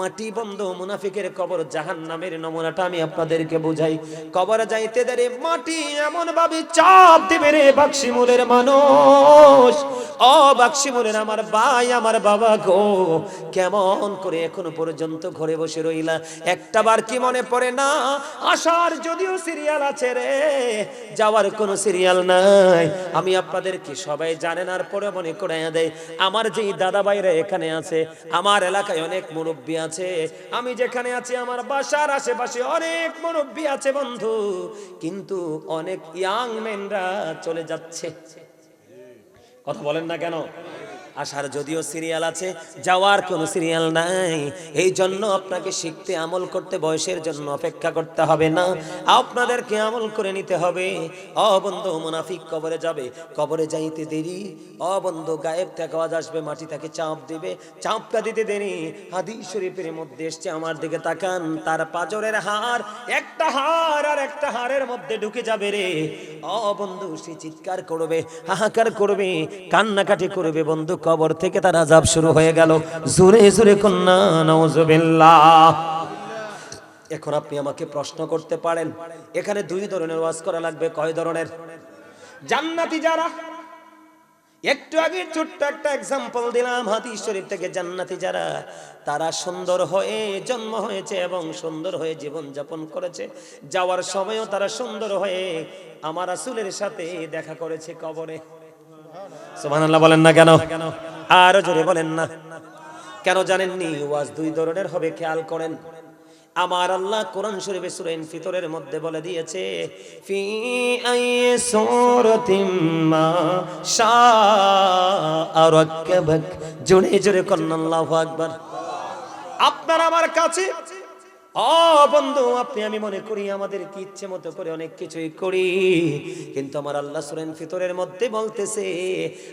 মাটি বন্ধ, মুনাফিকের কবর জাহান নামের নমুনাটা আমি আপনাদেরকে বুঝাই। কবরে যাইতে দেরে, মাটি এমন ভাবে চাপ দিবে রে বাক্সিমুলের মানুষ। ও বাক্সিমুলের আমার ভাই, আমার বাবা গো, কেমন করে এখনও পর্যন্ত ঘরে বসে রইলা? একটা বার কি মনে পড়ে না? আসার যদিও সিরিয়াল আছে রে, যাওয়ার কোনো সিরিয়াল নাই। আমি আপনাদেরকে সবাই জানেন আর পরে মনে করে দেয় আমার যেই দাদা ভাইরা এখানে আছে, আমার এলাকায় অনেক মুরব্বী আছে। আমি যেখানে আছি, আমার বাসার আশেপাশে অনেক মুরব্বী আছে বন্ধু। কিন্তু অনেক ইয়াং মেনরা চলে যাচ্ছে। কথা বলেন না কেন? আসার যদিও সিরিয়াল আছে, যাওয়ার কোনো সিরিয়াল নাই। এই জন্য আপনাকে শিখতে, আমল করতে, বয়সের জন্য অপেক্ষা করতে হবে না। আপনাদেরকে আমল করে নিতে হবে। অবন্ধ মুনাফিক কবরে যাবে। কবরে যাইতে দেরি। অবন্ধ গায়েব থেকে আওয়াজ আসবে, মাটি তাকে চাপ দিবে। চাপটা দিতে দেরি। হাদিস শরীফের মধ্যে এসছে, আমার দিকে তাকান। তার পাজরের হার একটা হার আর একটা হাড়ের মধ্যে ঢুকে যাবে রে। অ বন্ধু, সে চিৎকার করবে, হাহাকার করবে, কান্নাকাটি করবে বন্ধু। কবর থেকে তার আজাব শুরু হয়ে গেল। জোরে জোরে কন্যা এখন আপনি আমাকে প্রশ্ন করতে পারেন, এখানে দুই ধরনের ওয়াজ করা লাগবে, কয় ধরনের? জান্নাতি যারা, একটু আগে ছোট্ট একটা এক্সাম্পল দিলাম, হাদিস শরীফ থেকে জান্নাতি যারা, তারা সুন্দর হয়ে জন্ম হয়েছে এবং সুন্দর হয়ে জীবন যাপন করেছে। যাওয়ার সময়ও তারা সুন্দর হয়ে আমার রাসূলের সাথে দেখা করেছে কবরে। সুবহানাল্লাহ বলেন না কেন? আরও জোরে বলেন না। কেন ওয়াজ দুই ধরনের হবে, খেয়াল করেন। আমার আল্লাহ কোরআন শরীফে মধ্যে বলে দিয়েছে, ফি আই সূরাতিম মা শাআ রাক্কাবাক। জোরে জোরে আকবার। আপনার আমার কাছে বন্ধু, আপনি, আমি মনে করি আমাদের কি ইচ্ছে মতো করে অনেক কিছুই করি। কিন্তু আমার আল্লাহ সুরেন ফিতরের মধ্যে বলতেছে,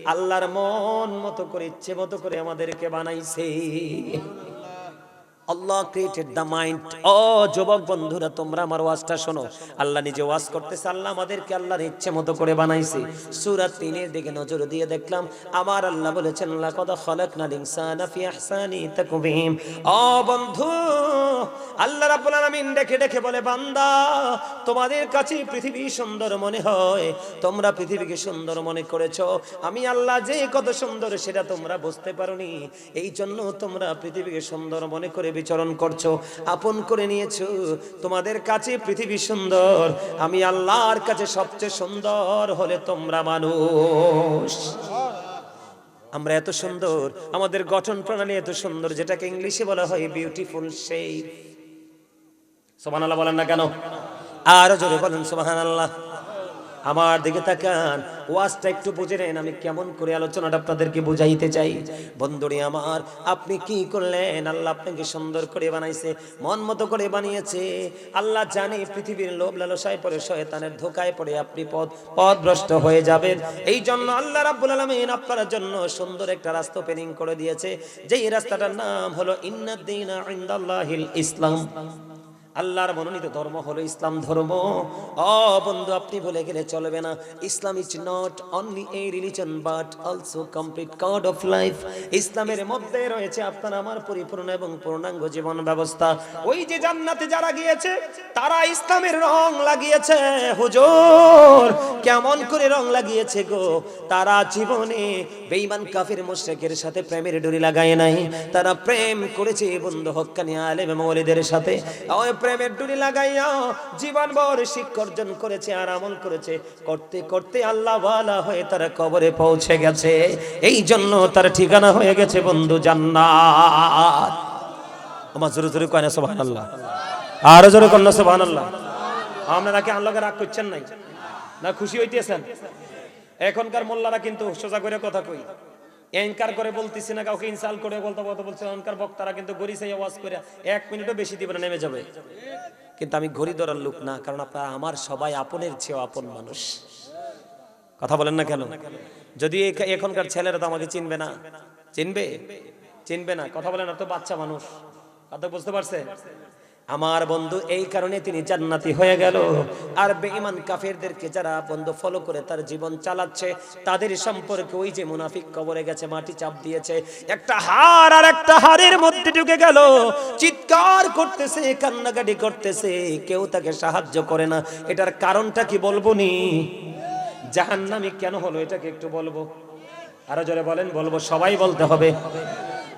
আল্লাহর মন মতো করে, ইচ্ছে মতো করে আমাদেরকে বানাইছে। আল্লাহ ক্রিয়েটেড দ্য মাইন্ড ও যুবক বন্ধুরা, তোমরা আমার ওয়াজটা শোনো। আল্লাহ নিজে ওয়াজ করতেছে, আল্লাহ আমাদেরকে আল্লাহর ইচ্ছে মতো করে বানাইছে। সূরা তিনের দিকে নজর দিয়ে দেখলাম, আমার আল্লাহ বলেছেন, লাকাদ খালাকনাল ইনসানা ফি আহসানি তাকবীম ও বন্ধু, আল্লাহ রাব্বুল আলামিন ডেকে ডেকে বলে, বান্দা, তোমাদের কাছে পৃথিবী সুন্দর মনে হয়। তোমরা পৃথিবীকে সুন্দর মনে করেছ। আমি আল্লাহ যে কত সুন্দর, সেটা তোমরা বুঝতে পারোনি। এই জন্য তোমরা পৃথিবীকে সুন্দর মনে করে বিচরণ করছ, আপন করে নিয়েছো। তোমাদের কাছে পৃথিবী সুন্দর, আমি আল্লাহর কাছে সবচেয়ে সুন্দর হলে তোমরা মানুষ। আমরা এত সুন্দর, আমাদের গঠন প্রণালী এত সুন্দর, যেটাকে ইংলিশে বলা হয় বিউটিফুল শেপ সোমান আল্লাহ বলেন না কেন? আরও জোরে বলেন সোহান আল্লাহ আমার দিকে তাকান। ওয়াজটা একটু বুঝে নেন, আমি কেমন করে আলোচনাটা আপনাদেরকে বুঝাইতে চাই। বন্ধুরে আমার, আপনি কি করলেন? আল্লাহ আপনাকে সুন্দর করে বানাইছে, মন মতো করে বানিয়েছে। আল্লাহ জানে পৃথিবীর লোভ লালসায় পড়ে, শয়তানের ধোকায় পড়ে আপনি পথ, পথভ্রষ্ট হয়ে যাবেন। এই জন্য আল্লাহ রাব্বুল আলামিন আপনার জন্য সুন্দর একটা রাস্তা ওপেনিং করে দিয়েছে। যেই রাস্তাটার নাম হলো, ইন্নাদ্দিনা ইনদাল্লাহিল ইসলাম। আল্লাহর মনোনীত ধর্ম হলো ইসলাম ধর্ম। ও বন্ধু, আপনি বলে গেলে চলবে না। Islam is not only a religion but also complete code of life ইসলামের মধ্যে রয়েছে আপনার আমার পরিপূর্ণ এবং পূর্ণাঙ্গ জীবন ব্যবস্থা। ওই যে জান্নাতে যারা গিয়েছে, তারা ইসলামের রং লাগিয়েছে। হুজুর, কেমন করে রং লাগিয়েছে গো? তারা জীবনে বেঈমান, কাফির, মুশরিকের সাথে প্রেমের ডুরি লাগায় নাই। তারা প্রেম করেছে বন্ধু, হক্কানি আলেম মৌলিদের সাথে। প্রেমের ডুরি লাগাইয়া জীবন ভর শিক্ষা অর্জন করেছে আর আমল করেছে। করতে করতে আল্লাহ ওয়ালা হয়ে তারা কবরে পৌঁছে গেছে। এই জন্য তার ঠিকানা হয়ে গেছে বন্ধু জান্নাত। আমার জোরে জোরে কয় না, সুবহানাল্লাহ। আরও জোরে না, সুবহানাল্লাহ। আপনারা কি আল্লাহকে রাগ করছেন নাই? না খুশি হইতেছেন? এখনকার মোল্লারা কিন্তু সোজা করে কথা কই। এনকার করে বলতেছি না, কাউকে ইনসাল করে, বলতে বলতে বলছে, এনকার বক্তারা কিন্তু গড়ি সেই আওয়াজ করে এক মিনিটও বেশি দিবে না, নেমে যাবে। কিন্তু আমি ঘড়ি ধরার লোক না, কারণ আপনারা আমার সবাই আপনের চেয়েও আপন মানুষ। কথা বলেন না কেন? যদি এখনকার ছেলেরা তো আমাকে চিনবে না। চিনবে? চিনবে না। কথা বলেন, আর তো বাচ্চা মানুষ। কথা বুঝতে পারছে আমার বন্ধু, এই কারণে তিনি জান্নাতি হয়ে গেল। আর বেঈমান কাফেরদেরকে যারা বন্ধু ফলো করে তার জীবন চালাচ্ছে, তাদের সম্পর্কে ওই যে মুনাফিক কবরে গেছে, মাটি চাপ দিয়েছে, একটা হার আর একটা হারের মধ্যে ঢুকে গেল। চিৎকার করতেছে, কান্নাকাটি করতেছে, কেউ তাকে সাহায্য করে না। এটার কারণটা কি বলব নি? জাহান্নামি কেন হলো, এটাকে একটু বলব। আরও জোরে বলেন, বলব, সবাই বলতে হবে।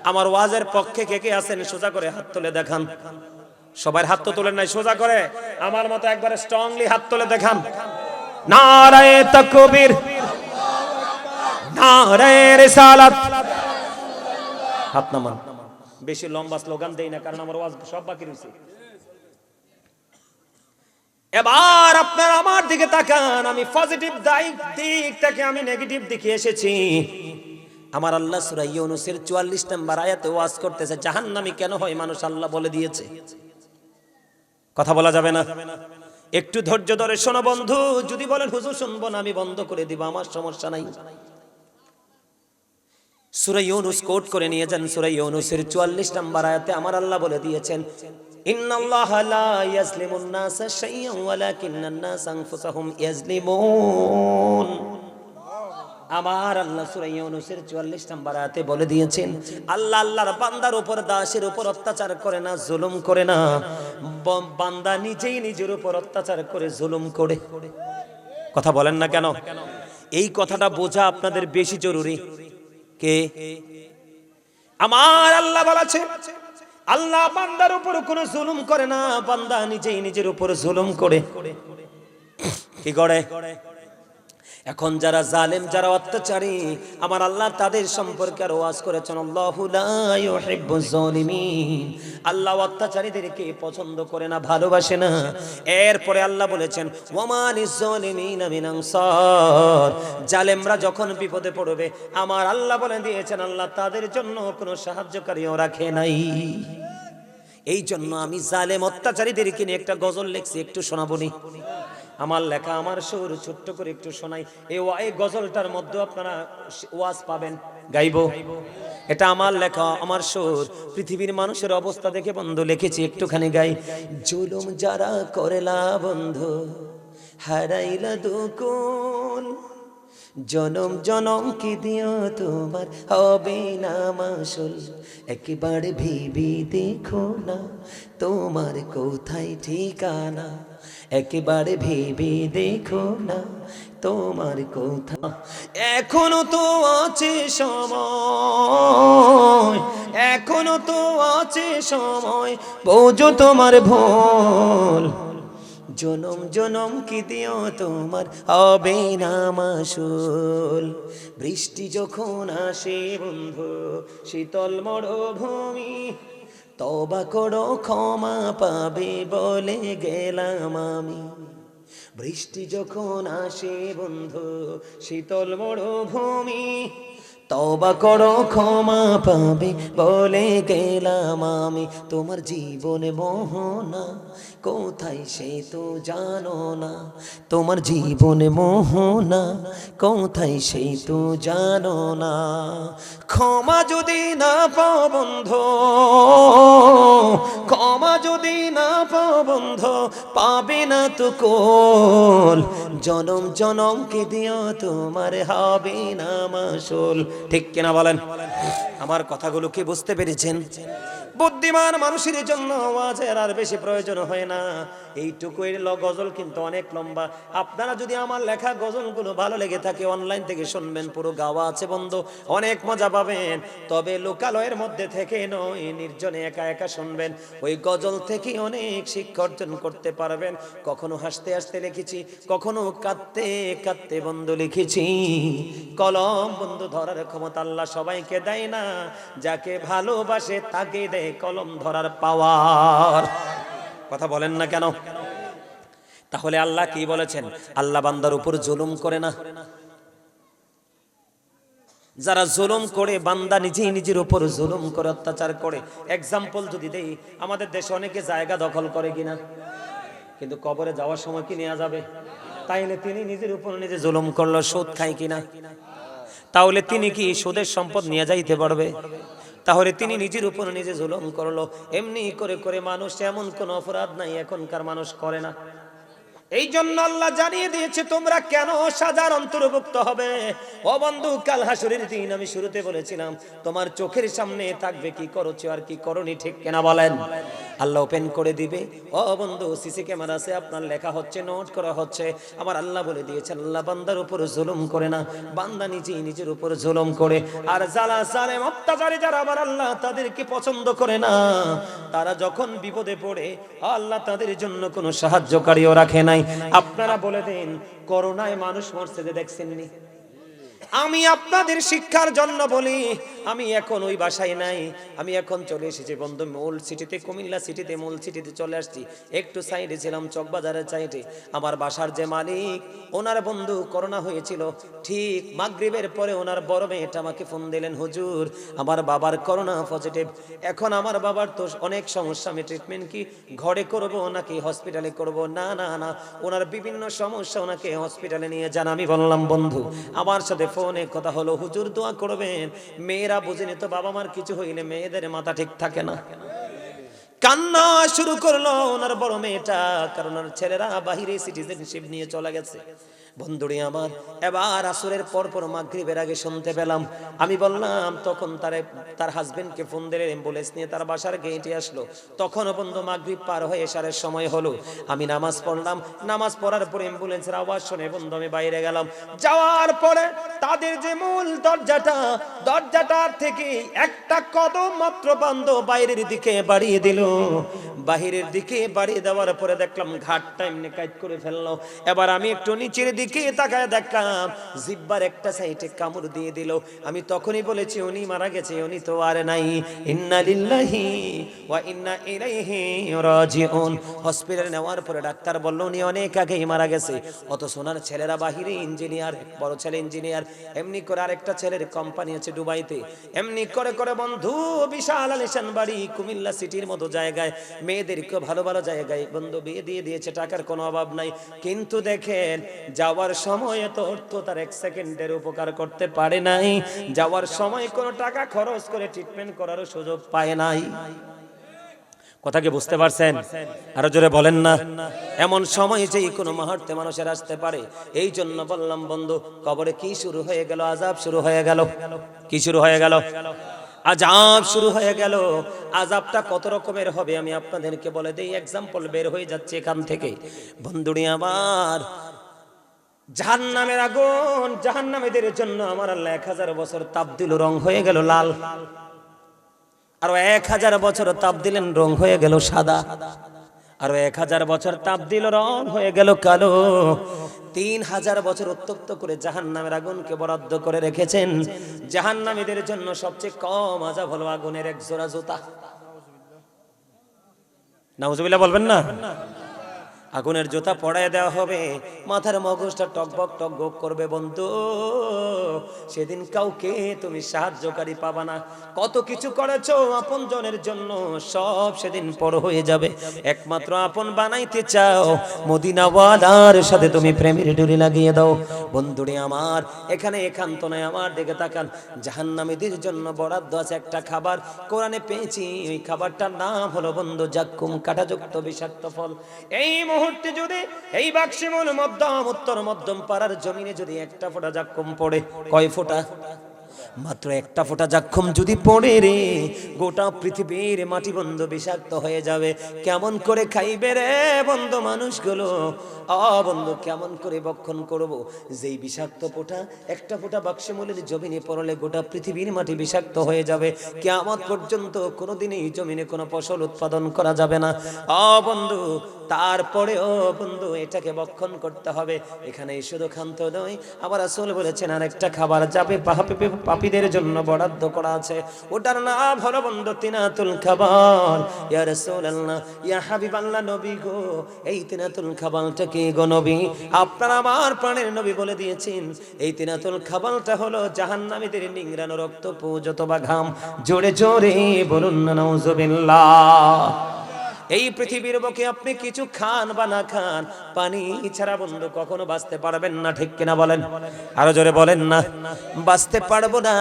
আমার ওয়াজের পক্ষে কে কে আছেন, সোজা করে হাত তুলে দেখান। সবার হাত তো তোলেন নাই, সোজা করে। আমার মতো একবারে স্ট্রংলি হাত তুলে দেখান। নারায়ে তাকবীর, নারায়ে রিসালাত। হাত নামান। বেশি লম্বা স্লোগান দেই না, কারণ আমার ওয়াজ সব বাকি রয়েছে। এবার আপনারা আমার দিকে তাকান, আমি পজিটিভ দিক দিকটাকে আমি নেগেটিভ দিকে এসেছি। আমার আল্লাহ সূরা ইউনূসের 44 নম্বর আয়াতে ওয়াজ করতেছে, জাহান্নামী কেন হয় মানুষ আল্লাহ বলে দিয়েছে? কথা বলা যাবে না। একটু ধৈর্য ধরে শোনো বন্ধু, যদি বলেন, হুজুর, শুনব না, আমি বন্ধ করে দিব, আমার সমস্যা নাই। সূরা ইউনূস কোট করে নিয়ে যান, সূরা ইউনূসের 44 নম্বর আয়াতে আমার আল্লাহ বলে দিয়েছেন, ইন্নাল্লাহা আমার আল্লাহ সূরা ইউনূসের 44 নম্বর আয়াতে বলে দিয়েছেন, আল্লাহ আল্লাহর বান্দার উপর দাসের উপর অত্যাচার করে না, জুলুম করে না। বান্দা নিজেই নিজের উপর অত্যাচার করে, জুলুম করে। কথা বলেন না কেন? এই কথাটা বোঝা আপনাদের বেশি জরুরি। কে? আমার আল্লাহ বলেছে, আল্লাহ বান্দার উপর কোনো জুলুম করে না, বান্দা নিজেই নিজের উপর জুলুম করে। কি করে? এখন যারা জালেম, যারা অত্যাচারী, আমার আল্লাহ তাদের সম্পর্কে আর ওয়াজ করেছেন, আল্লাহু অত্যাচারীদেরকে পছন্দ করে না, ভালোবাসে না। এরপরে আল্লাহ বলেছেন জালেমরা যখন বিপদে পড়বে, আমার আল্লাহ বলে দিয়েছেন, আল্লাহ তাদের জন্য কোনো সাহায্যকারীও রাখে নাই। এই জন্য আমি জালেম অত্যাচারীদেরকে নিয়ে একটা গজল লিখছি, একটু শোনাবনি আমার লেখা আমার সুর ছোট্ট করে একটু শোনাই। এই এই গজলটার মধ্যে আপনারা ওয়াজ পাবেন। গাইব। এটা আমার লেখা, আমার সুর। পৃথিবীর মানুষের অবস্থা দেখে বন্ধু লিখেছি, একটুখানি গাই। জুলুম যারা করেলা বন্ধু, হারাইলা দুকুল। জনম জনম কি দিও তোমার? হবে না মাসুল। একবার ভেবে দেখো না তোমার কোথায় ঠিকানা। একবার ভেবে দেখো না তোমার কোথা এখনও তো আছে সময়, এখনও তো আছে সময়। বোঝো তোমার ভুল। জনম জনম কি দিও তোমার? হবে না মাসুল বৃষ্টি যখন আসে বন্ধু, শীতল মরুভূমি, তবা করো, ক্ষমা পাবে বলে গেলাম আমি। বৃষ্টি যখন আসে বন্ধু, শীতল মরুভূমি তবা করো, ক্ষমা পাবে বলে গেলাম আমি। তোমার জীবনে মোহনা, কোথায় সে তো জানো না। তোমার জীবনে মোহনা, কোথায় সে তো জানো না। ক্ষমা যদি না পাও বন্ধু, ক্ষমা যদি না পাও বন্ধু, পাবে না তো কোল। জনম জনম কে দিও তোমার হবে না মাসুল। ঠিক কিনা বলেন? আমার কথাগুলো কি বুঝতে পেরেছেন? বুদ্ধিমান মানুষের জন্য আওয়াজের আর বেশি প্রয়োজন হয় না। এইটুকুই গজল কিন্তু অনেক লম্বা। আপনারা যদি আমার লেখা গজলগুলো ভালো লেগে থাকে অনলাইন থেকে শুনবেন, পুরো গাওয়া আছে বন্ধ, অনেক মজা পাবেন। তবে লোকালয়ের মধ্যে থেকে নয়, নির্জনে একা একা শুনবেন। ওই গজল থেকে অনেক শিক্ষা অর্জন করতে পারবেন। কখনো হাসতে হাসতে লিখেছি, কখনো কাঁদতে কাঁদতে বন্ধু লিখেছি। কলম বন্ধু ধরার ক্ষমতা আল্লাহ সবাইকে দেয় না। যাকে ভালোবাসে তাকে দেয় কলম ধরার পাওয়ার। কথা বলেন না কেন? তাহলে আল্লাহ কি বলেছেন? আল্লাহ বান্দার উপর জুলুম করে না। যারা জুলুম করে, বান্দা নিজেই নিজের উপর জুলুম করে, অত্যাচার করে। এক্সাম্পল যদি দেই, আমাদের দেশে অনেকে জায়গা দখল করে কিনা। কিন্তু কবরে যাওয়ার সময় কি নেওয়া যাবে? তাইলে তিনি নিজের উপর নিজে জুলুম করল, সুদ খায় কিনা? তাহলে তিনি কি সুদের সম্পদ নিয়ে যাইতে পারবে? তাহলে তিনি নিজের উপর নিজে জুলুম করল। এমনি করে করে মানুষ এমন কোন অপরাধ নাই, এখনকার মানুষ করে না। এই জন্য আল্লাহ জানিয়ে দিয়েছে, তোমরা কেন সাজার অন্তর্ভুক্ত হবে? ও বন্ধু, কাল হাসুরের দিন আমি শুরুতে বলেছিলাম, তোমার চোখের সামনে থাকবে কি করছ আর কি করনি ঠিক কেনা বলেন? আল্লাহ ওপেন করে দিবে। ও বন্ধু সিসি ক্যামেরা আছে, আপনার লেখা হচ্ছে নোট করা হচ্ছে। আমার আল্লাহ বলে দিয়েছে আল্লাহ বান্দার উপর জুলুম করে না, বান্দা নিজেই নিজের উপর জুলুম করে। আর জালা সালেম অত্যাচারী, যারা আমার আল্লাহ তাদেরকে পছন্দ করে না, তারা যখন বিপদে পড়ে, আল্লাহ তাদের জন্য কোনো সাহায্যকারীও রাখে নাই। আপনারা বলে দিন, করোনায় মানুষ মরছে যে দেখছেননি। আমি আপনাদের শিক্ষার জন্য বলি, আমি এখন ওই বাসায় নাই। আমি এখন চলে এসেছি বন্ধু মূল সিটিতে, কুমিল্লা সিটিতে, মূল সিটিতে চলে আসছি। একটু সাইডে ছিলাম, চকবাজারের সাইডে। আমার বাসার যে মালিক, ওনার বন্ধু করোনা হয়েছিল। ঠিক মাগরিবের পরে ওনার বড় মেয়েটা আমাকে ফোন দিলেন, হুজুর, আমার বাবার করোনা পজিটিভ এখন আমার বাবার তো অনেক সমস্যা, আমি ট্রিটমেন্ট কি ঘরে করব নাকি হসপিটালে করব? না না না, ওনার বিভিন্ন সমস্যা ওনাকে হসপিটালে নিয়ে যান। আমি বললাম, বন্ধু, আমার সাথে ফোনে কথা হলো, হুজুর দোয়া করবেন। মেয়েরা বুঝেনি তো বাবা মার কিছু হইলে মেয়েদের মাথা ঠিক থাকে না। কান্না শুরু করল ওনার বড় মেয়েটা, কারণ ছেলেরা বাহিরে সিটিজেনশিপ নিয়ে চলে গেছে। বন্ধুরি আমার, এবার আসরের পর পর মাগরিবের আগে শুনতে পেলাম। আমি বললাম, তখন তারে, তার হাজবেন্ডকে ফোন দিলে অ্যাম্বুলেন্স নিয়ে তার বাসার গেটে আসলো। তখনও বন্ধু মাগরিব পার হয়ে এসারের সময় হলো। আমি নামাজ পড়লাম। নামাজ পড়ার পরে অ্যাম্বুলেন্সের আওয়াজ শুনে বন্ধু আমি বাইরে গেলাম। যাওয়ার পরে তাদের যে মূল দরজাটা, দরজাটার থেকে একটা কদম মাত্র বন্ধ বাইরের দিকে বাড়িয়ে দিল। বাহিরের দিকে বাড়িয়ে দেওয়ার পরে দেখলাম ঘাটটা এমনি কাজ করে ফেলল। এবার আমি একটু নিচের দিকে তাকায় দেখলাম, জিব্বার একটা সাইডে কামড় দিয়ে দিল। আমি তখনই বলেছি, উনি মারা গেছে, উনি তো আর নাই। ইন্না লিল্লাহি ওয়া ইন্না ইলাইহি রাজিউন। হসপিটালে নেওয়ার পরে ডাক্তার বলল, উনি অনেক আগেই মারা গেছে। অত সোনার ছেলেরা বাহিরে ইঞ্জিনিয়ার, বড় ছেলে ইঞ্জিনিয়ার। এমনি করে আরেকটা ছেলের কোম্পানি আছে দুবাইতে। এমনি করে করে বন্ধু, বিশাল আলিশান বাড়ি কুমিল্লা সিটির মতো জায়গায়। মেয়েদেরকে ভালো ভালো জায়গায় বন্ধু বিয়ে দিয়ে দিয়েছে, টাকার কোনো অভাব নাই। কিন্তু দেখেন, যাওয়ার সময় তো অর্থ তার এক সেকেন্ডের উপকার করতে পারে নাই। যাওয়ার সময় কোনো টাকা খরচ করে ট্রিটমেন্ট করারও সুযোগ পায় নাই। কথা কি বুঝতে পারছেন? আরও জোরে বলেন না। এমন সময় যে কোনো মুহূর্তে মানুষের আসতে পারে। এই জন্য বললাম, বন্ধু, কবরে কি শুরু হয়ে গেল? আজাব শুরু হয়ে গেল। কি শুরু হয়ে গেল? আজাব শুরু হয়ে গেল। আজাবটা কত রকমের হবে আমি আপনাদেরকে বলে দেই। এক্সাম্পল বের হয়ে যাচ্ছে এখান থেকে। বন্ধুরি আমার জাহান নামের আগুন জাহান নামেদের জন্য আমার আল্লাহ এক হাজার বছর তাপ দিল রং হয়ে গেল লাল। আরও এক হাজার বছর তাপ দিলেন রং হয়ে গেল সাদা। আরও এক হাজার বছর তাপ দিল রং হয়ে গেল কালো। তিন হাজার বছর উত্তপ্ত করে জাহান নামের আগুনকে বরাদ্দ করে রেখেছেন। জাহান নামীদের জন্য সবচেয়ে কম আজাব হলো আগুনের এক জোড়া জুতা। নাউজুবিল্লাহ বলবেন না? আগুনের জুতা পড়ায় দেওয়া হবে, মাথার মগজটা টকবক টকবক করবে বন্ধু। সেদিন কাউকে তুমি সাহায্যকারী পাবা না। কত কিছু করেছ আপন জনের জন্য, সব সেদিন পর হয়ে যাবে। একমাত্র আপন বানাইতে চাও, মদিনাওয়ালার সাথে তুমি প্রেমের ডুরি লাগিয়ে দাও। বন্ধুরে আমার, এখানে একান্ত নয় আমার দিকে তাকান। জাহান্নামীদের জন্য বরাদ্দ আছে একটা খাবার। কোরআনে পেয়েছি, ওই খাবারটার নাম হলো বন্ধু জাক্কুম কাটাযুক্ত বিষাক্ত ফল। এই মুহূর্তে যদি এই বাক্সিমূল মধ্যম উত্তর মধ্যম পাড়ার জমিনে যদি একটা ফোঁটা জাক্কুম পড়ে, কয় ফোঁটা? মাত্র একটা ফোঁটা জাক্ষম যদি পড়ে রে, গোটা পৃথিবীর মাটি বন্ধ বিষাক্ত হয়ে যাবে। কেমন করে খাইবে রে বন্ধ মানুষগুলো? অ বন্ধু, কেমন করে বক্ষণ করব? যেই বিষাক্ত ফোঁটা, একটা ফোঁটা বাক্সমূলের জমিনে পড়লে গোটা পৃথিবীর মাটি বিষাক্ত হয়ে যাবে। কেমন পর্যন্ত কোনোদিনই জমিনে কোনো ফসল উৎপাদন করা যাবে না। অ বন্ধু তারপরে ও বন্ধু, এটাকে বক্ষণ করতে হবে। এখানে শুধু খান্ত নয় আবার আসল বলেছেন, আরেকটা খাবার যাবে পাপীদের জন্য বরাদ্দ করা আছে। ওটার নাম হলো বন্ধু, তিনাতুল খাবার ইয়া রাসূলুল্লাহ, ইয়া হাবিবাল্লাহ নবী গো, এই তিনাতুল খাবারটা কি গো নবী? আপনার আমার প্রাণের নবী বলে দিয়েছেন, এই তিনাতুল খাবারটা হলো জাহান্নামীদের নিংরানো রক্ত পুজত বা ঘাম। জোরে জোরে বলুন না নাউজুবিল্লাহ। এই পৃথিবীর বুকে আপনি কিছু খান বা না খান, পানি ছাড়া বন্ধু কখনো বাঁচতে পারবেন না, ঠিক কিনা বলেন? আরও জোরে বলেন না। বাঁচতে পারব না,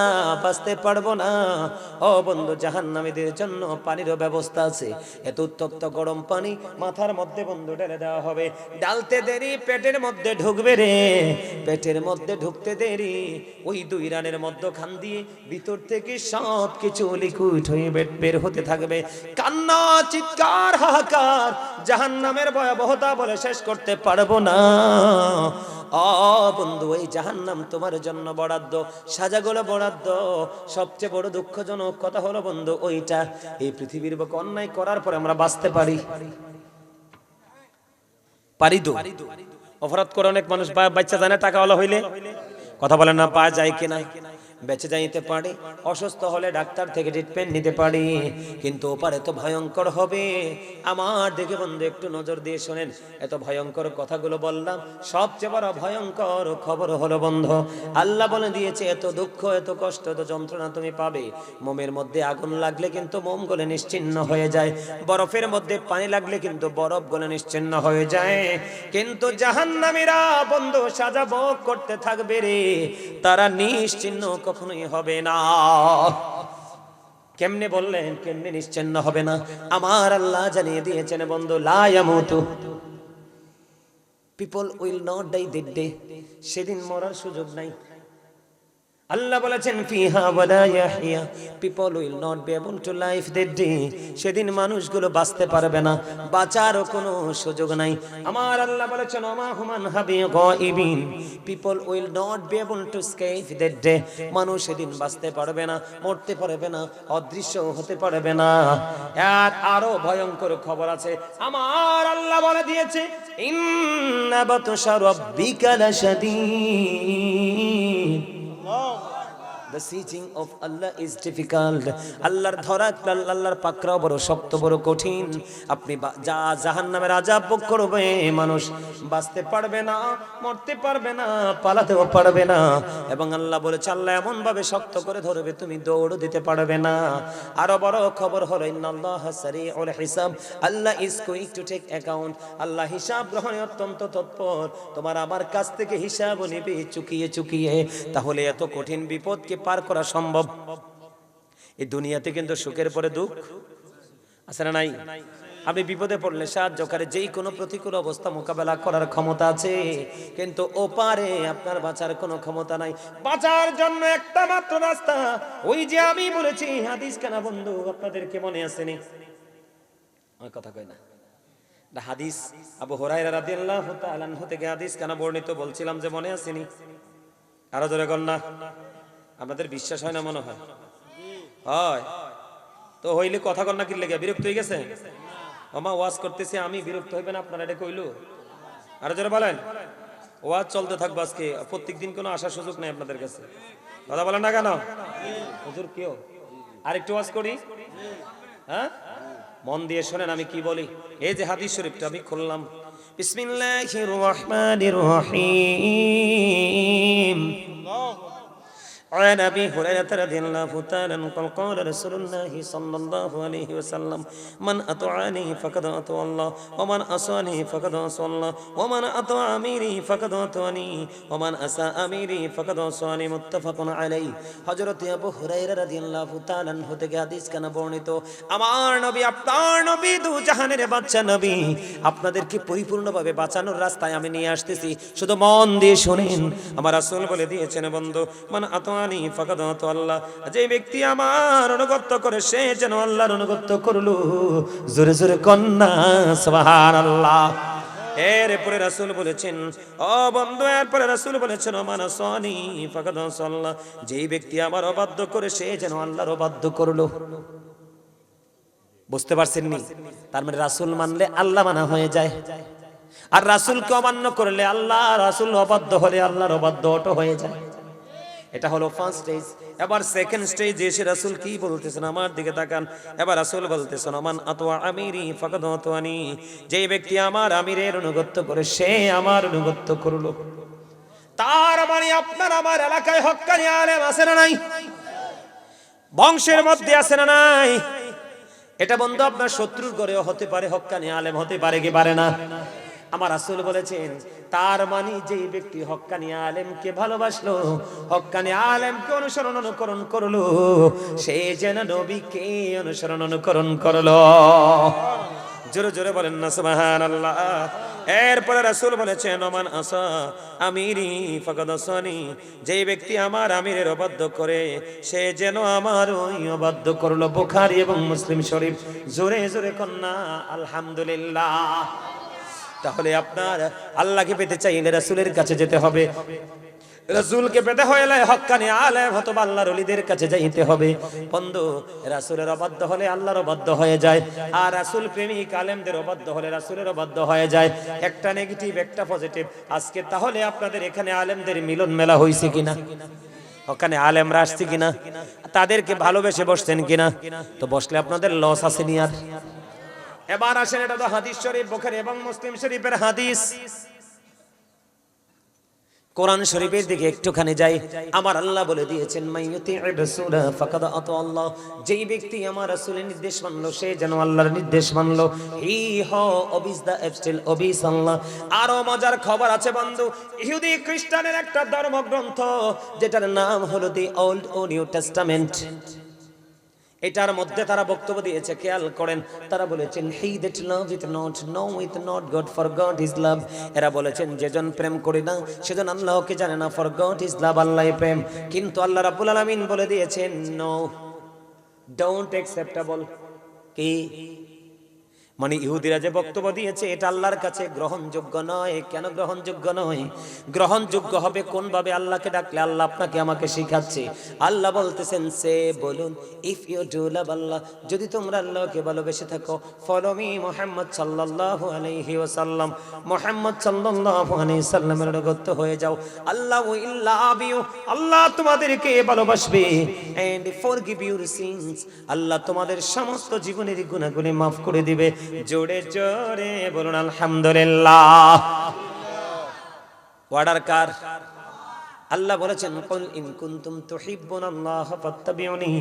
বাঁচতে পারব না। ও বন্ধু, জাহান্নামীদের জন্য পানিরও ব্যবস্থা আছে। এত উত্তপ্ত গরম পানি মাথার মধ্যে বন্ধু ঢেলে দেওয়া হবে। ডালতে দেরি, পেটের মধ্যে ঢুকবে রে। পেটের মধ্যে ঢুকতে দেরি। ওই দুই রানের মধ্যে খান দিয়ে ভিতর থেকে সব কিছু লিকুইড হয়ে বের হতে থাকবে। কান্না, চিৎকার হাহাকার। জাহান্নামের ভয়াবহতা বলে শেষ করতে পারব না। অ বন্ধু, এই জাহান্নাম তোমার জন্য বরাদ্দ, সাজাগুলো বরাদ্দ। সবচেয়ে বড় দুঃখজনক কথা হলো, বন্ধু, ওইটা। এই পৃথিবীর বুকে অন্যায় করার পরে আমরা বাঁচতে পারি। পারি তো? অপরাধ করে অনেক মানুষ বাচ্চা জানে, টাকাওয়ালা হইলে। কথা বলেন না পাওয়া যায় কিনা। বেঁচে যাইতে পারে, অসুস্থ হলে ডাক্তার থেকে ট্রিটমেন্ট নিতে পারি। কিন্তু ওপারে তো ভয়ঙ্কর হবে। আমার দেখে বন্ধু, একটু নজর দিয়ে শোনেন। এত ভয়ঙ্কর কথাগুলো বললাম, সবচেয়ে বড় ভয়ঙ্কর খবর হলো বন্ধ, আল্লাহ বলে দিয়েছে, এত দুঃখ, এত কষ্ট, এত যন্ত্রণা তুমি পাবে। মোমের মধ্যে আগুন লাগলে কিন্তু মোম গলে নিশ্চিন্ন হয়ে যায়। বরফের মধ্যে পানি লাগলে কিন্তু বরফ গলে নিশ্চিন্ন হয়ে যায়। কিন্তু জাহান্নামীরা বন্ধু সাজা ভোগ করতে থাকবে রে। তারা নিশ্চিন্ন কখনোই হবে না। কেমনে বললেন, কেমনে নিশ্চিন্ন হবে না? আমার আল্লাহ জানিয়ে দিয়েছেন, বন্ধু লায়ামুতু people will not die day সেদিন মরার সুযোগ নাই। আল্লাহ বলেছেন, ফিহা ওয়ালা ইয়াহইয়া। People will not be able to life that day সেদিন মানুষগুলো বাঁচতে পারবে না। বাঁচারও কোনো সুযোগ নাই। আমার আল্লাহ বলেছেন, ওমা হুমান হাবি গায়বিন। People will not be able to escape that day মানুষ সেদিন বাঁচতে পারবে না, মরতে পারবে না, অদৃশ্য হতে পারবে না। আর আরও ভয়ঙ্কর খবর আছে। আমার আল্লাহ বলে দিয়েছে ইন্না বাতশা রাব্বিকা লাশাদীদ। The sieging of Allah is difficult. আল্লাহর ধরা আল্লাহর পাকড়াও বড় শক্ত, বড় কঠিন। আপনি যা জাহান্নামের আজাব ভোগ করবে, মানুষ বাঁচতে পারবে না, মরতে পারবে না, পালাতেও পারবে না। এবং আল্লাহ বলেছে, আল্লাহ এমন ভাবে শক্ত করে ধরবে, তুমি দৌড় দিতে পারবে না। আরও বড় খবর হলো, ইন্নাল্লাহ সারিউল হিসাব। Allah is quick to take account Allah হিসাব গ্রহণে অত্যন্ত তৎপর। তোমার আমার কাছ থেকে হিসাব নিবে, চুকিয়ে চুকিয়ে। তাহলে এত কঠিন বিপদকে পার করা সম্ভব। এই দুনিয়াতে কিন্তু সুখের পরে দুঃখ। আছে না নাই? আপনি বিপদে পড়লে সাহায্য করে যেই কোনো প্রতিকূল অবস্থা মোকাবেলা করার ক্ষমতা আছে। কিন্তু ওপারে আপনার বাঁচার কোনো ক্ষমতা নাই। বাঁচার জন্য একটা মাত্র রাস্তা। ওই যে আমি বলেছি, হাদিস কেনা বন্ধু আপনাদেরকে মনে আসেনি আমার কথা কয় না। হাদিস, আবু হুরায়রা রাদিয়াল্লাহু তাআলা থেকে হাদিস কেন বর্ণিত বলছিলাম যে মনে আসেনি আরও জোরে কর না আপনাদের বিশ্বাস হয় না মনে হয়? হয়। তো হইলে কথা কর না কি লেগে? বিরক্ত হয়ে গেছে? ওমা, ওয়াজ করতেছি আমি, বিরক্ত হইবেন আপনারা এটা কইলো? আরও জোরে বলেন। ওয়াজ চলতে থাকব আজকে। প্রত্যেক দিন কোনো আসার সুযোগ নেই আপনাদের কাছে। কথা বলেন না কেন? হুজুর, কেউ? আরেকটু ওয়াজ করি? হ্যাঁ? মন দিয়ে শোনেন, আমি কি বলি? এই যে হাদিস শরীফটা আমি খুললাম। বিসমিল্লাহির রহমানির রহিম। عن ابي هريره رضي الله تعالى عنه قال قال رسول الله صلى الله عليه وسلم من اطاعني فقد اطاع الله ومن عصاني فقد عصى الله ومن اطاع اميري فقد اطاعني ومن اساء اميري فقد عصاني متفق عليه হযরত আবু হুরায়রা রাদিয়াল্লাহু তাআলা আনহু থেকে হাদিস কেন বর্ণিত আমার নবী আপনার নবী দু জাহানের বাচ্চা নবী আপনাদেরকে পরিপূর্ণভাবে বাঁচানোর রাস্তায় আমি নিয়ে আসতেছি শুধু মন দিয়ে শুনেন আমার রাসূল বলে দিয়েছেন বন্ধু মান আতানি আল্লাহ। যে ব্যক্তি আমার অনুগত করে, সে যেন আল্লাহর অনুগত করল। জোরে জোরে কন্যা এরপরে রাসূল বলেছেন, ও বন্ধু, এরপরে রাসূল বলেছেন সাল্লাহ ব্যক্তি আমার অবাধ্য করে, সে যেন আল্লাহর অবাধ্য করল। বুঝতে পারছেন নি? তার মানে রাসূল মানলে আল্লাহ মানা হয়ে যায়। আর রাসূলকে অমান্য করলে আল্লাহ, রাসূল অবাধ্য হলে আল্লাহর অবাধ্য অটো হয়ে যায়। এটা হলো ফার্স্ট স্টেজ এবার সেকেন্ড স্টেজ এসে রাসূল কি বলতেছেন? আমার দিকে তাকান। এবার রাসূল বলতেছেন আমান আতওয়া আমিরি ফাকাদ আতওয়ানি। যেই ব্যক্তি আমার আমিরের অনুগত্য করে, সে আমার অনুগত্য করল। তার মানে আপনার আমার এলাকায় হক্কানি আলেম আছে না নাই? বংশের মধ্যে আছে না নাই? এটা বন্ধু, আপনার শত্রুর ঘরেও হতে পারে হক্কানি আলেম হতে পারে কি পারে না? আমার রাসূল বলেছেন, তার মানে যেই ব্যক্তি হক্কানি আলেমকে ভালোবাসলো, হক্কানি আলেমকে অনুসরণ অনুকরণ করল, সে যেন নবীকে অনুসরণ অনুকরণ করল। জোরে জোরে বলেন না, সুবহানাল্লাহ। এরপরে রাসূল বলেছেন, ওমান আসা আমিরি ফাকাদ আসানি, যেই ব্যক্তি আমার আমিরের অবাধ্য করে, সে যেন আমার ওই অবাধ্য করল। বুখারী এবং মুসলিম শরীফ, জোরে জোরে কন্যা, আলহামদুলিল্লাহ। তাহলে আপনার আল্লাহকে পেতে চাইলে রাসূলের কাছে যেতে হবে। রাসূলকে পেতে হলে হক্কানি আলেম হতো আল্লাহর ওলিদের কাছে যাইতে হবে। বন্ধু, রাসূলের অবাধ্য হলে আল্লাহর অবাধ্য হয়ে যায়, আর রাসূল প্রেমিক আলেমদের অবাধ্য হলে রাসূলের অবাধ্য হয়ে যায়। একটা নেগেটিভ একটা পজিটিভ আজকে তাহলে আপনাদের এখানে আলেমদের মিলন মেলা হইছে কিনা? ওখানে আলেমরা আসছে কিনা? তাদেরকে ভালোবেসে বসছেন কিনা? তো বসলে আপনাদের লস আসেনি আর। এবার আসেন, এটা তো হাদিস শরীফ, বুখারী এবং মুসলিম শরীফের হাদিস। কোরআন শরীফের দিকে একটুখানি যাই। আমার আল্লাহ বলে দিয়েছেন যেই ব্যক্তি আমার রাসূলের নির্দেশ মানলো, সে যেন আল্লাহর নির্দেশ মানলো। আরও মজার খবর আছে, বন্ধু, ইহুদি খ্রিস্টানের একটা ধর্মগ্রন্থ, যেটার নাম হলো দি ওল্ড ও নিউ টেস্টামেন্ট। এটার মধ্যে তারা বক্তব্য দিয়েছে, খেয়াল করেন, তারা বলেছেন he that loveth not knoweth not God for God is love এরা বলেছেন, যেজন প্রেম করে না, সেজন আল্লাহকে জানে না for God is love Allah প্রেম। কিন্তু আল্লাহ রাব্বুল আলামিন বলে দিয়েছেন নো ডোন্ট অ্যাকসেপ্টেবল কি? মানে ইহুদিরা যে বক্তব্য দিয়েছে, এটা আল্লাহর কাছে গ্রহণযোগ্য নয়। কেন গ্রহণযোগ্য নয়? গ্রহণযোগ্য হবে কোন ভাবে আল্লাহকে ডাকলে? আল্লাহ আপনাকে আমাকে শিখাচ্ছে। আল্লাহ বলতেছেন, সে বলুন if you do love Allah যদি তোমরা আল্লাহকে ভালোবেসে থাকো ফলো মি মোহাম্মদ সাল্লাল্লাহু আলাইহি ওয়াসাল্লাম। মোহাম্মদ সাল্লাল্লাহু আলাইহি সাল্লামের অনুগত হয়ে যাও। আল্লাহ উইল লাভ ইউ আল্লাহ তোমাদেরকে ভালোবাসবে। And forgive your sins Allah তোমাদের সমস্ত জীবনের গুনাহগুলি মাফ করে দিবে। জোরে জোরে বলুন, আলহামদুলিল্লাহ। ওয়ার্ডার কার? আল্লাহ বলেছেন, কুল ইন কুনতুম তুহিব্বুনাল্লাহ ফাত্তাবিউনি,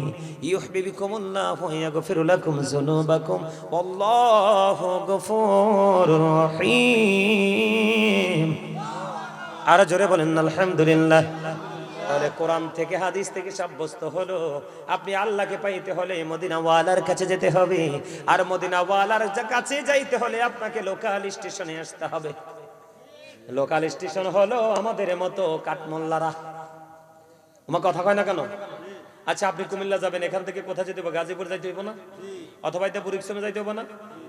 ইউহিব্বুকুমুল্লাহ ওয়া ইয়াগফিরু লাকুম যুনুবাকুম, ওয়াল্লাহু গফুরুর রহিম। আর জোরে বলেন, আলহামদুলিল্লাহ। তাহলে কোরআন থেকে হাদিস থেকে সাব্যস্ত হলো। আপনি আল্লাহকে পাইতে হলে মদিনাওয়ালার কাছে যেতে হবে। আর মদিনাওয়ালার কাছে যাইতে হলে আপনাকে লোকাল স্টেশনে আসতে হবে। লোকাল স্টেশন হলো আমাদের মতো কাঠমোল্লারা। আমার কথা কয় না কেন? আচ্ছা আপনি কুমিল্লা যাবেন, এখান থেকে কোথায় যেতে হবে? গাজীপুর যাইতে হইব না? অথবা এটা পরিশ্রমে যাইতে হবে না?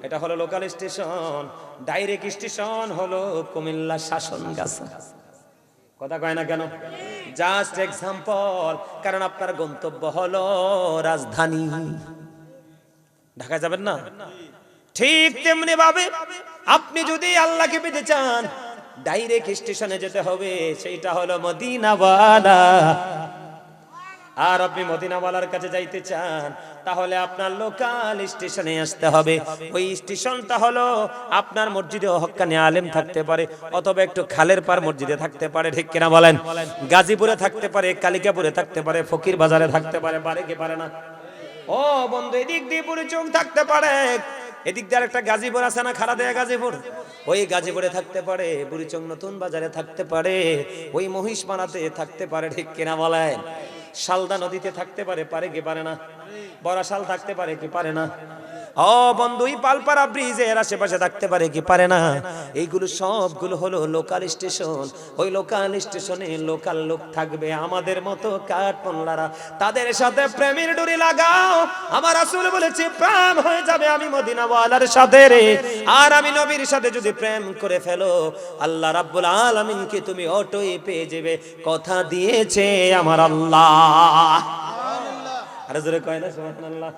এটা হলো লোকাল স্টেশন। ডাইরেক্ট স্টেশন হলো কুমিল্লা শাসন গাছা। কথা কয় না কেন? জাস্ট এক্সাম্পল কারণ আপনার গন্তব্য হলো রাজধানী। ঢাকা যাবেন না? ঠিক তেমনি ভাবে আপনি যদি আল্লাহকে পেতে চান ডাইরেক্ট স্টেশনে যেতে হবে সেইটা হলো মদিনাওয়ালা। আর আপনি মদিনাওয়ালার কাছে যাইতে চান, তাহলে আপনার লোকাল স্টেশনে আসতে হবে। ওই স্টেশনটা হলো আপনার মসজিদে হক্কানি আলেম থাকতে পারে, অথবা একটু খালের পার মসজিদে থাকতে পারে, ঠিক কিনা বলেন? গাজীপুরে থাকতে পারে, কালিকাপুরে থাকতে পারে, ফকির বাজারে থাকতে পারে পারে কি পারে না? ও বন্ধু, এদিক দিয়ে পুরো চোখ থাকতে পারে। এদিক দিয়ে একটা গাজীপুর আছে না খাড়া দেয়া গাজীপুর? ওই গাজীপুরে থাকতে পারে, বুড়িচং নতুন বাজারে থাকতে পারে, ওই মহিষ মারাতে থাকতে পারে, ঠিক কিনা বলেন? শালদা নদীতে থাকতে পারে পারে কি পারে না? বরাশাল থাকতে পারে কি পারে না? ও বন্ধু পালপাড়া ব্রিজের আশেপাশে থাকতে পারে কি? পারে না। এইগুলো সবগুলো হলো লোকাল স্টেশন ওই লোকাল স্টেশনে লোকাল লোক থাকবে। আমাদের মতো তাদের সাথে প্রেমের ডুরি লাগাও। আমার আসলে বলেছে প্রেম হয়ে যাবে আমি মদিনাওয়ালার সাথে রে। আর আমি নবীর সাথে যদি প্রেম করে ফেলো, আল্লাহ রাব্বুল তুমি অটোই পেয়ে যাবে। কথা দিয়েছে আমার আল্লাহ। আরে জোরে কয় না, সুবহানাল্লাহ।